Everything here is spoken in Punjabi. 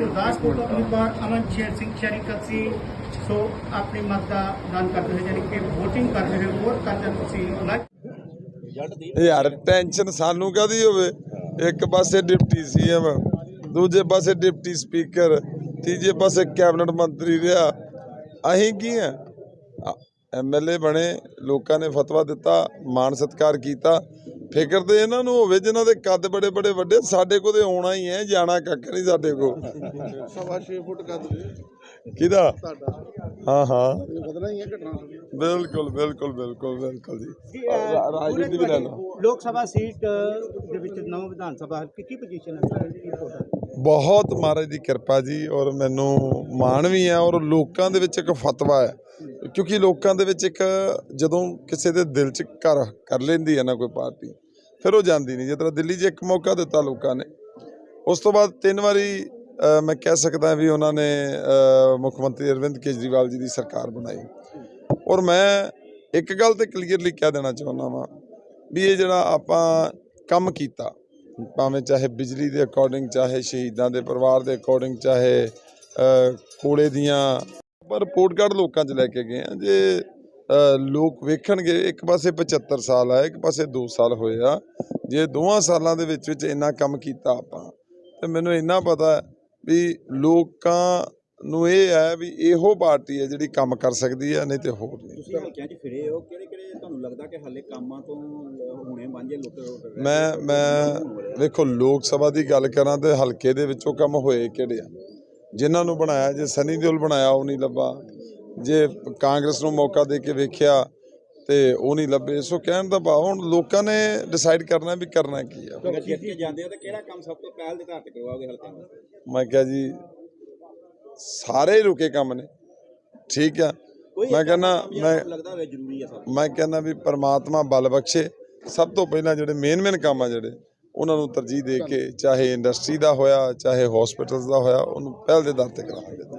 ਗੁਰਦਾਸਪੁਰ ਤੋਂ ਉਮੀਦਵਾਰ ਅਮਨ ਸਿੰਘ ਸ਼ਰੀਕਤ ਸੀ ਸੋ ਆਪਣੀ ਮਤ ਦਾ ਦਾਨ ਕਰਦੇ ਹੋਏ ਯਾਨੀ ਕਿ VOTING ਕਰਦੇ ਹੋਏ ਵੋਟ ਕਰਦੇ ਤੁਸੀਂ ਲਾਈਕ ਯਾਰ ਟੈਨਸ਼ਨ ਸਾਨੂੰ ਕਾਦੀ ਹੋਵੇ ਇੱਕ ਪਾਸੇ ਡਿਪਟੀ ਸੀਐਮ ਦੂਜੇ ਪਾਸੇ ਡਿਪਟੀ ਸਪੀਕਰ ਤੀਜੇ ਪਾਸੇ ਕੈਬਨਿਟ ਮੰਤਰੀ ਰਿਹਾ ਅਸੀਂ ਕੀ ਆ ਐਮਐਲਏ ਬਣੇ ਲੋਕਾਂ ਨੇ ਫਤਵਾ ਦਿੱਤਾ ਮਾਣ ਸਤਿਕਾਰ ਕੀਤਾ ਫਿਕਰ ਤੇ ਇਹਨਾਂ ਨੂੰ ਹੋਵੇ ਜਿਨ੍ਹਾਂ ਦੇ ਕੱਦ ਬੜੇ ਬੜੇ ਵੱਡੇ ਸਾਡੇ ਕੋਲ ਤੇ ਆਉਣਾ ਹੀ ਹੈ ਜਾਣਾ ਕੱਖ ਨਹੀਂ ਸਾਡੇ ਕੋਲ। ਸਵਾ 6 ਫੁੱਟ ਕੱਦ ਕਿਹਦਾ? ਹਾਂ ਹਾਂ। ਬਿਲਕੁਲ ਬਿਲਕੁਲ ਬਿਲਕੁਲ ਬਿਲਕੁਲ ਜੀ। ਰਾਜਨੀਤੀ ਵੀ ਲੈ ਲਓ। ਲੋਕ ਸਭਾ ਸੀਟ ਦੇ ਵਿੱਚ ਨਵ ਵਿਧਾਨ ਸਭਾ ਹਲਕੇ ਕੀ ਪੋਜੀਸ਼ਨ ਹੈ? ਸਰ ਕੀ ਹੈ? ਬਹੁਤ ਮਹਾਰਾਜ ਦੀ ਕਿਰਪਾ ਜੀ ਔਰ ਮੈਨੂੰ ਮਾਣ ਵੀ ਹੈ ਔਰ ਲੋਕਾਂ ਦੇ ਵਿੱਚ ਇੱਕ ਫਤਵਾ ਹੈ। ਕਿਉਂਕਿ ਲੋਕਾਂ ਦੇ ਵਿੱਚ ਇੱਕ ਜਦੋਂ ਕਿਸੇ ਦੇ ਦਿਲ 'ਚ ਘਰ ਕਰ ਲੈਂਦੀ ਹੈ ਨਾ ਕੋਈ ਪਾਰਟੀ ਫਿਰ ਉਹ ਜਾਂਦੀ ਨਹੀਂ। ਜਿਸ ਤਰ੍ਹਾਂ ਦਿੱਲੀ 'ਚ ਇੱਕ ਮੌਕਾ ਦਿੱਤਾ ਲੋਕਾਂ ਨੇ। ਉਸ ਤੋਂ ਬਾਅਦ ਤਿੰਨ ਵਾਰੀ ਮੈਂ ਕਹਿ ਸਕਦਾ ਵੀ ਉਹਨਾਂ ਨੇ ਮੁੱਖ ਮੰਤਰੀ ਅਰਵਿੰਦ ਕੇਜਰੀਵਾਲ ਜੀ ਦੀ ਸਰਕਾਰ ਬਣਾਈ। ਔਰ ਮੈਂ ਇੱਕ ਗੱਲ ਤੇ ਕਲੀਅਰਲੀ ਕਹਿ ਦੇਣਾ ਚਾਹੁੰਦਾ ਵਾਂ ਵੀ ਇਹ ਜਿਹੜਾ ਆਪਾਂ ਕੰਮ ਕੀਤਾ, ਭਾਵੇਂ ਚਾਹੇ ਬਿਜਲੀ ਦੇ ਅਕੋਰਡਿੰਗ ਚਾਹੇ ਸ਼ਹੀਦਾਂ ਦੇ ਪਰਿਵਾਰ ਦੇ ਅਕੋਰਡਿੰਗ ਚਾਹੇ ਕੋਲੇ ਦੀਆਂ, ਪਰ ਰਿਪੋਰਟ ਕਾਰਡ ਲੋਕਾਂ 'ਚ ਲੈ ਕੇ ਗਏ ਆ। ਜੇ ਲੋਕ ਵੇਖਣਗੇ, ਇੱਕ ਪਾਸੇ 75 ਸਾਲ ਆ, ਇੱਕ ਪਾਸੇ 2 ਸਾਲ ਹੋਏ ਆ। ਜੇ ਦੋਵਾਂ ਸਾਲਾਂ ਦੇ ਵਿੱਚ ਵਿੱਚ ਇੰਨਾ ਕੰਮ ਕੀਤਾ ਆਪਾਂ, ਤੇ ਮੈਨੂੰ ਇੰਨਾ ਪਤਾ ਵੀ ਲੋਕਾਂ ਨੂੰ ਇਹ ਹੈ ਵੀ ਇਹੋ ਪਾਰਟੀ ਹੈ ਜਿਹੜੀ ਕੰਮ ਕਰ ਸਕਦੀ ਹੈ ਨਹੀਂ ਤੇ ਹੋਰ ਨਹੀਂ। ਤੁਸੀਂ ਹਲਕਿਆਂ 'ਚ ਫਿਰੇ ਹੋ ਕਿਹੜੇ ਕਿਹੜੇ ਤੁਹਾਨੂੰ ਲੱਗਦਾ ਕਿ ਹਾਲੇ ਕੰਮਾਂ ਤੋਂ ਹੁਣੇ ਵਾਂਝੇ ਲੋਕ ਮੈਂ ਮੈਂ ਵੇਖੋ ਲੋਕ ਸਭਾ ਦੀ ਗੱਲ ਕਰਾਂ ਤੇ ਹਲਕੇ ਦੇ ਵਿੱਚੋਂ ਕੰਮ ਹੋਏ ਕਿਹੜੇ ਆ? ਜਿਨ੍ਹਾਂ ਨੂੰ ਬਣਾਇਆ ਜੇ ਸਨੀ ਦਿਓਲ ਬਣਾਇਆ ਉਹ ਨਹੀਂ ਲੱਭਾ। ਜੇ ਕਾਂਗਰਸ ਨੂੰ ਮੌਕਾ ਦੇ ਕੇ ਵੇਖਿਆ ਤੇ ਉਹ ਨਹੀਂ ਲੱਭੇ। ਸੋ ਕਹਿਣ ਦਾ ਭਾਵ ਹੁਣ ਲੋਕਾਂ ਨੇ ਡਿਸਾਈਡ ਕਰਨਾ ਵੀ ਕਰਨਾ ਕੀ ਆ। ਅਗਰ ਜਿੱਤ ਕੇ ਜਾਂਦੇ ਹੋ ਤਾਂ ਕਿਹੜਾ ਕੰਮ ਸਭ ਤੋਂ ਪਹਿਲ ਦੇ ਆਧਾਰ ਤੇ ਕਰਵਾਓਗੇ ਹਲਕਿਆਂ ਦਾ? ਮੈਂ ਕਿਹਾ ਜੀ ਸਾਰੇ ਰੁਕੇ ਕੰਮ ਨੇ। ਠੀਕ ਆ। ਮੈਂ ਕਹਿੰਦਾ ਮੈਂ ਲੱਗਦਾ ਹੋਵੇ ਜ਼ਰੂਰੀ ਹੈ ਸਭ। ਮੈਂ ਕਹਿੰਦਾ ਵੀ ਪ੍ਰਮਾਤਮਾ ਬਲ ਬਖਸ਼ੇ। ਸਭ ਤੋਂ ਪਹਿਲਾਂ ਜਿਹੜੇ ਮੇਨ ਮੇਨ ਕੰਮ ਆ ਜਿਹੜੇ ਉਹਨਾਂ ਨੂੰ ਤਰਜੀਹ ਦੇ ਕੇ ਚਾਹੇ ਇੰਡਸਟਰੀ ਦਾ ਹੋਇਆ ਚਾਹੇ ਹਸਪੀਟਲਸ ਦਾ ਹੋਇਆ ਉਹਨੂੰ ਪਹਿਲ ਦੇ ਦਰ ਤੇ ਕਰਾਵਾਂਗੇ।